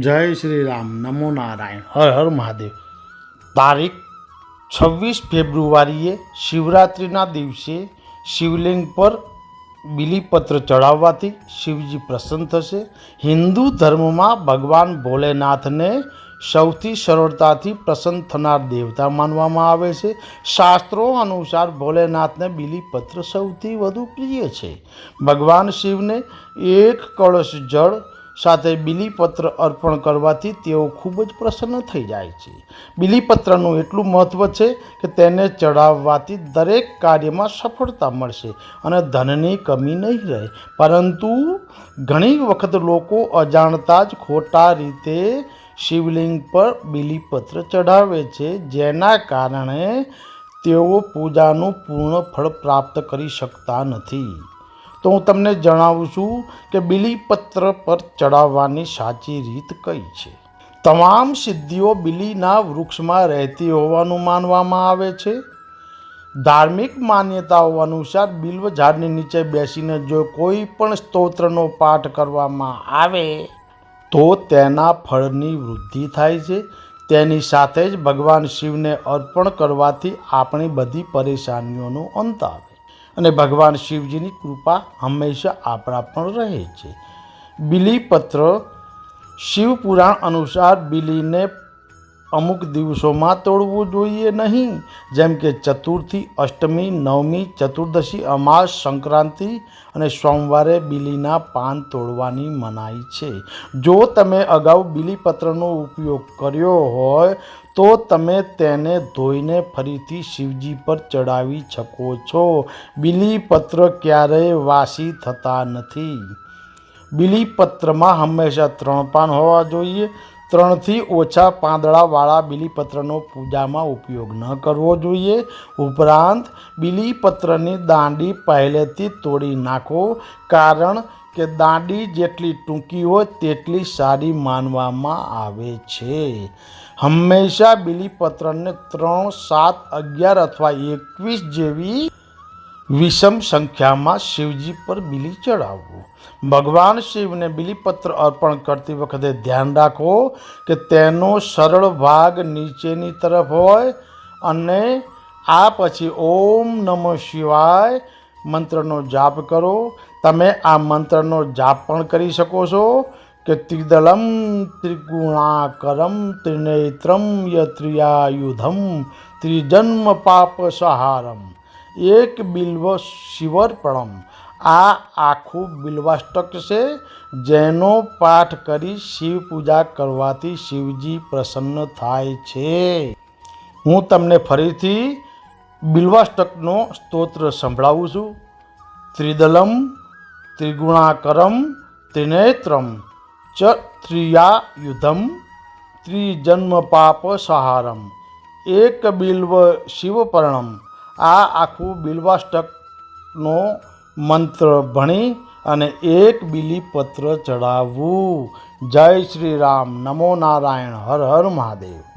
જય શ્રી રામ, નમો નારાયણ, હર હર મહાદેવ. તારીખ છવ્વીસ ફેબ્રુઆરીએ શિવરાત્રિના દિવસે શિવલિંગ પર બિલીપત્ર ચડાવવાથી શિવજી પ્રસન્ન થશે. હિન્દુ ધર્મમાં ભગવાન ભોલેનાથને સૌથી સરળતાથી પ્રસન્ન થનાર દેવતા માનવામાં આવે છે. શાસ્ત્રો અનુસાર ભોલેનાથને બિલીપત્ર સૌથી વધુ પ્રિય છે. ભગવાન શિવને એક કળશ જળ સાથે બિલીપત્ર અર્પણ કરવાથી તેઓ ખૂબ જ પ્રસન્ન થઈ જાય છે. બિલીપત્રનું એટલું મહત્ત્વ છે કે તેને ચડાવવાથી દરેક કાર્યમાં સફળતા મળશે અને ધનની કમી નહીં રહે. પરંતુ ઘણી વખત લોકો અજાણતા જ ખોટા રીતે શિવલિંગ પર બિલીપત્ર ચઢાવે છે, જેના કારણે તેઓ પૂજાનું પૂર્ણ ફળ પ્રાપ્ત કરી શકતા નથી. તો હું તમને જણાવું છું કે બિલીપત્ર પર ચડાવવાની સાચી રીત કઈ છે? તમામ સિદ્ધિઓ બિલીના વૃક્ષમાં રહેતી હોવાનું માનવામાં આવે છે. ધાર્મિક માન્યતાઓ અનુસાર બિલ્વ ઝાડની નીચે બેસીને જો કોઈ પણ સ્તોત્રનો પાઠ કરવામાં આવે, તો તેના ફળની વૃદ્ધિ થાય છે. તેની સાથે જ ભગવાન શિવને અર્પણ કરવાથી આપણી બધી પરેશાનીઓનો અંત આવે. અને ભગવાન શિવજીની કૃપા હંમેશા આપણા પણ રહે છે. બિલીપત્ર શિવપુરાણ અનુસાર બિલીને અમુક દિવસોમાં તોડવું જોઈએ નહીં. જેમ કે ચતુર્થી અષ્ટમી, નવમી, ચતુર્દશી, અમાસ, સંક્રાંતિ અને સોમવારે બિલીના પાન તોડવાની મનાઈ છે. જો તમે અગાઉ બિલીપત્રનો ઉપયોગ કર્યો હોય, તો તમે તેને ધોઈને ફરીથી શિવજી પર ચડાવી શકો છો. બિલીપત્ર ક્યારેય વાસી થતા નથી. બિલીપત્રમાં હંમેશા ત્રણ પાન હોવા જોઈએ. ત્રણથી ઓછા પાંદડાવાળા બિલીપત્રનો પૂજામાં ઉપયોગ ન કરવો જોઈએ. ઉપરાંત, બિલીપત્રની દાંડી પહેલેથી તોડી નાખો, કારણ કે દાંડી જેટલી ટૂંકી હોય તેટલી સારી માનવામાં આવે છે. હંમેશા બિલીપત્રને ત્રણ, સાત, અગિયાર અથવા એકવીસ જેવી વિષમ સંખ્યામાં શિવજી પર બિલી ચડાવવું. ભગવાન શિવને બિલીપત્ર અર્પણ કરતી વખતે ધ્યાન રાખો કે તેનો સરળ ભાગ નીચેની તરફ હોય અને આ પછી ઓમ નમઃ શિવાય મંત્રનો જાપ કરો. તમે આ મંત્રનો જાપ પણ કરી શકો છો કે ત્રિદલમ ત્રિગુણાકરમ ત્રિનેત્રમ યત્રિયાયુધમ ત્રિજન્મ પાપ સહારમ. એક બિલ્વ શિવર્પણમ. આ આખું બિલ્વાષ્ટક છે, જેનો પાઠ કરી શિવ પૂજા કરવાથી શિવજી પ્રસન્ન થાય છે. હું તમને ફરીથી બિલ્વાષ્ટકનો સ્તોત્ર સંભળાવું છું. ત્રિદલમ, ત્રિગુણાકરમ, ત્રિનેત્રમ, ચ ત્રિયાયુધમ ત્રિજન્મ પાપ સહારમ એક બિલ્વ શિવપર્ણમ આ આખું બિલ્વાષ્ટકનો મંત્ર ભણી અને એક બિલીપત્ર ચડાવવું. જય શ્રી રામ. નમો નારાયણ. હર હર મહાદેવ.